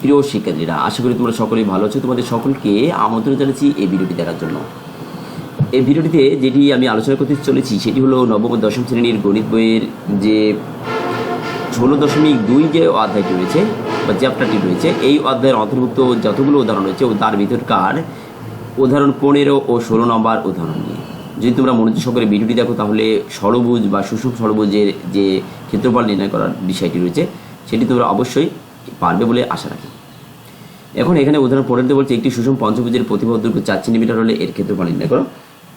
প্রিয় শিক্ষার্থীরা, আশা করি তোমরা সকলেই ভালো আছো। তোমাদের সকলকে আমন্ত্রণ জানাচ্ছি এই ভিডিওটি দেখার জন্য। এই ভিডিওটিতে যেটি আমি আলোচনা করতে চলেছি, সেটি হলো নবম দশম শ্রেণির গণিত বইয়ের যে ষোলো দশমিক দুই যে অধ্যায়টি রয়েছে, বা চ্যাপ্টারটি রয়েছে, এই অধ্যায়ের অন্তর্ভুক্ত যতগুলো উদাহরণ রয়েছে, ও তার ভিতরকার উদাহরণ পনেরো ও ষোলো নম্বর উদাহরণ নিয়ে। যদি তোমরা মনোযোগ সহকারে ভিডিওটি দেখো, তাহলে ষড়ভুজ বা সুষম ষড়ভুজের যে ক্ষেত্রফল নির্ণয় করার বিষয়টি রয়েছে, সেটি তোমরা অবশ্যই পারবে বলে আশা রাখি। এখন এখানে উদাহরণ পড়তে বলছে, একটি সুষম পঞ্চভুজের প্রতিবাহ দৈর্ঘ্য চার সেন্টিমিটার হলে এর ক্ষেত্রফল নির্ণয় করো।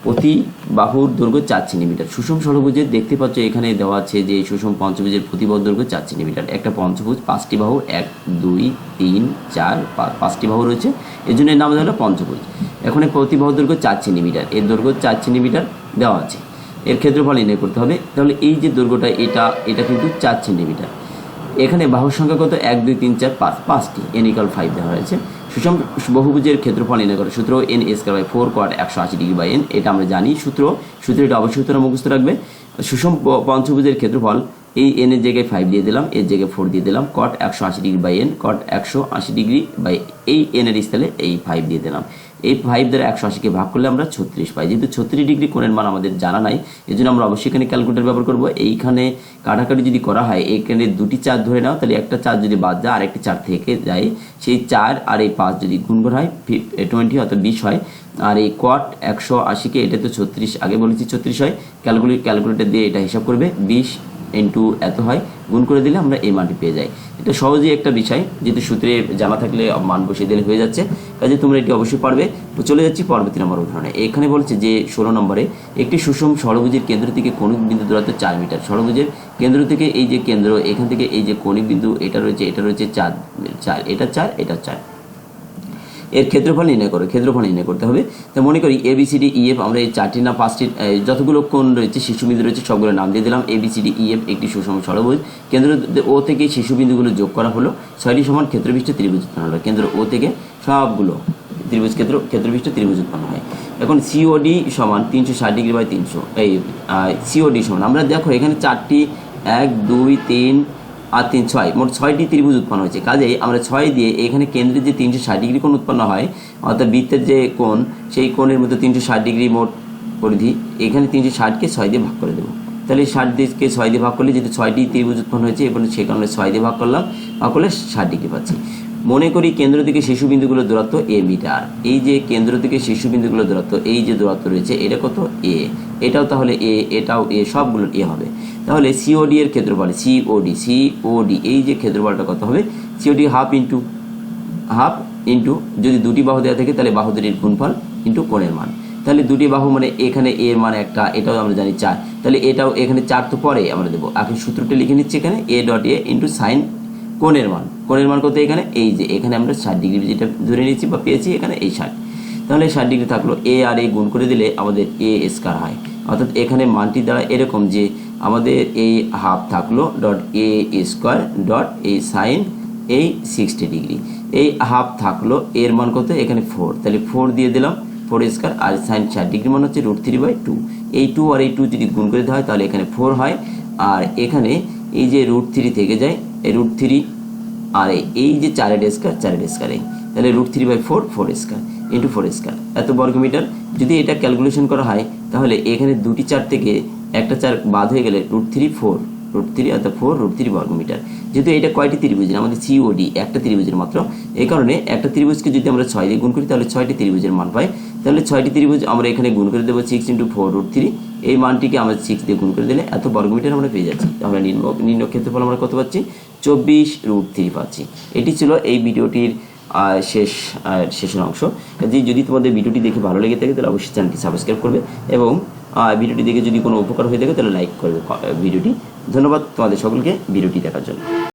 প্রতি বাহুর দৈর্ঘ্য চার সেন্টিমিটার সুষম ষড়ভুজের দেখতে পাচ্ছ এখানে দেওয়া আছে যে সুষম পঞ্চভুজের প্রতিবাহ দৈর্ঘ্য চার সেন্টিমিটার একটা পঞ্চভুজ, পাঁচটি বাহু, এক, দুই, তিন, চার পাঁচটি বাহু রয়েছে। এর জন্য এর নাম দেওয়া হলো পঞ্চভুজ। এখন প্রতিবাহ দৈর্ঘ্য চার সেন্টিমিটার এর দৈর্ঘ্য চার সেন্টিমিটার দেওয়া আছে। এর ক্ষেত্রফল নির্ণয় করতে হবে। তাহলে এই যে দৈর্ঘ্যটা, এটা এটা কিন্তু চার সেন্টিমিটার এখানে বাহুর সংখ্যা কত? এক, দুই, তিন, চার, পাঁচ, পাঁচটি। এন ইকাল ফাইভ দেওয়া হয়েছে। সুষম বহুভুজের ক্ষেত্রফল নির্ণয় করে। সূত্র এন স্কোয়ার বাই ফোর কোয়ার একশো আশি ডিগ্রি বাই এন এটা আমরা জানি। সূত্র সূত্র এটা অবশ্যই তোমরা মুখস্থ রাখবে। সুষম পঞ্চভুজের ক্ষেত্রফল, এই এন এর জায়গায় ফাইভ দিয়ে দিলাম, এর জায়গায় ফোর দিয়ে দিলাম কট একশো আশি ডিগ্রি বাই এন কট একশো আশি ডিগ্রি বাই এই এন এর স্থলে এই ফাইভ দিয়ে দিলাম। এই ফাইভ দ্বারা একশো আশিকে ভাগ করলে আমরা ছত্রিশ পাই। যেহেতু ছত্রিশ ডিগ্রি কোণের মান আমাদের জানা নাই এই জন্য আমরা অবশ্যই এখানে ক্যালকুলেটর ব্যবহার করব। এইখানে কাটাকাটি যদি করা হয় এইখানে দুটি চার ধরে নাও, তাহলে একটা চার যদি বাদ যায়, আরেকটি চার থেকে যায়। সেই চার আর এই পাঁচ যদি গুণ করা হয় টোয়েন্টি অর্থাৎ বিশ হয়। আর এই কট একশো আশিকে এটা তো ছত্রিশ, আগে বলেছি ছত্রিশ হয়। ক্যালকুলেট ক্যালকুলেটর দিয়ে এটা হিসাব করবে। বিশ ইন্টু এত হয়, গুণ করে দিলে আমরা এই মানটি পেয়ে যাই। এটা সহজেই একটা বিষয়, যেহেতু সূত্রে জানা থাকলে মান বসিয়ে দিলে হয়ে যাচ্ছে। কাজে তোমরা এটি অবশ্যই পারবে। তো চলে যাচ্ছি পরবর্তী নম্বর উদাহরণে। এখানে বলছে যে, ষোলো নম্বরে, একটি সুষম ষড়ভুজের কেন্দ্র থেকে কৌণিক বিন্দু দূরত্ব চার মিটার। ষড়ভুজের কেন্দ্র থেকে এই যে কেন্দ্র, এখান থেকে এই যে কৌণিক বিন্দু, এটা রয়েছে এটা রয়েছে চার চার, এটা চার এটা চার। এর ক্ষেত্রফল নির্ণয় করো, ক্ষেত্রফল নির্ণয় করতে হবে। তো মনে করি A B C D E F আমরা এই চারটি না, পাঁচটি যতগুলো কোণ রয়েছে শিশুবিন্দু রয়েছে সবগুলো নাম দিয়ে দিলাম। A B C D E F একটি সুষম ষড়ভুজ কেন্দ্র ও থেকে শিশুবিন্দুগুলো যোগ করা হলো। ছয়টি সমান ক্ষেত্রবিষ্ট ত্রিভুজ উৎপন্ন হলো। কেন্দ্র ও থেকে সবগুলো ত্রিভুজ ক্ষেত্র, ক্ষেত্রবিষ্ট ত্রিভুজ উৎপন্ন হয়। এখন সিওডি সমান তিনশো ষাট ডিগ্রি বাই তিনশো, এই সিওডি সমান। আমরা দেখো এখানে চারটি, এক, দুই, তিন আর তিন ছয়। মোট ছয়টি ত্রিভুজ উৎপন্ন হয়েছে। কাজেই আমরা ছয় দিয়ে এখানে কেন্দ্রের যে তিনশো ষাট ডিগ্রি কোণ উৎপন্ন হয়, অর্থাৎ বৃত্তের যে কোণ, সেই কোণের মধ্যে তিনশো ষাট ডিগ্রি মোট পরিধি, এখানে তিনশো ষাটকে ছয় দিয়ে ভাগ করে দেবো। তাহলে ষাট দিকে ছয় দিয়ে ভাগ করলে যেহেতু ছয়টি ত্রিভুজ উৎপন্ন হয়েছে এবং সে কারণে ছয় দিয়ে ভাগ করলাম, ভাগ করলে ষাট ডিগ্রি পাচ্ছি। মনে করি কেন্দ্র থেকে শিশু বিন্দুগুলোর দূরত্ব এ মিটার। এই যে কেন্দ্র থেকে শিশু বিন্দুগুলোর দূরত্ব, এই যে দূরত্ব রয়েছে, এটা কত? এ। এটাও তাহলে এ, এটাও এ সবগুলো এ হবে। তাহলে সিওডি এর ক্ষেত্রফল সিওডি সিওডি এই যে ক্ষেত্রফলটা কত হবে? COD half into half into যদি দুটি বাহু দেওয়া থাকে, তাহলে বাহু দুটির গুণফল ইন্টু কোণের মান। তাহলে দুটি বাহু মানে এখানে এর মান একটা, এটাও আমরা জানি চার। তাহলে এটাও এখানে চার তো পরে আমরা দেবো। এখন সূত্রটা লিখে নিচ্ছি এখানে a dot a into sine কোণের মান। কোণের মান কত এখানে? এই যে, এখানে আমরা ষাট ডিগ্রি যেটা ধরে নিচ্ছি বা পেয়েছি, এখানে এই ষাট। তাহলে ষাট ডিগ্রি থাকল এ আর এ গুণ করে দিলে আমাদের এ স্কার হয়। অর্থাৎ এখানে মানটি দ্বারা এরকম যে আমাদের এই হাফ থাকল ডট এ স্কোয়ার ডট এই সাইন এই সিক্সটি ডিগ্রি। এই হাফ থাকল এর মান কত? এখানে ফোর তাহলে ফোর দিয়ে দিলাম ফোর স্কোয়ার আর সাইন ষাট ডিগ্রি মান হচ্ছে রুট থ্রি বাই টু এই টু আর এই টু যদি গুণ করে দেওয়া হয়, তাহলে এখানে ফোর হয়। আর এখানে এই যে রুট থ্রি থেকে যায় এই রুট থ্রি আর এই- যে চারের স্কোয়ার চারের স্কোয়ার এই। তাহলে root three by four four square into four square এত বর্গমিটার যদি এটা ক্যালকুলেশন করা হয়, তাহলে এখানে দুটি চার থেকে একটা চার বাদ হয়ে গেলে root three four root three অর্থাৎ ফোর রুট থ্রি বর্গমিটার যেহেতু এটা কয়টি ত্রিভুজের? আমাদের সিওডি একটা ত্রিভুজের মাত্র। এই কারণে একটা ত্রিভুজকে যদি আমরা ছয় দিয়ে গুণ করি, তাহলে ছয়টি ত্রিভুজের মান পাই। তাহলে ছয়টি ত্রিভুজ আমরা এখানে গুণ করে দেবো six into four root three এই মানটিকে আমরা সিক্স দিয়ে গুণ করে দিলে এত বর্গমিটার আমরা পেয়ে যাচ্ছি। আমরা নিম্ন নিম্ন ক্ষেত্রফল আমরা কত পাচ্ছি? চব্বিশ রুট থ্রি পাচ্ছি। এটি ছিল এই ভিডিওটির শেষ শেষের অংশ। কাজে যদি তোমাদের ভিডিওটি দেখে ভালো লেগে থাকে, তাহলে অবশ্যই চ্যানেলটি সাবস্ক্রাইব করবে এবং ভিডিওটি দেখে যদি কোনো উপকার হয়ে থাকে, তাহলে লাইক করবে ভিডিওটি। ধন্যবাদ তোমাদের সকলকে, ভিডিওটি দেখার জন্য।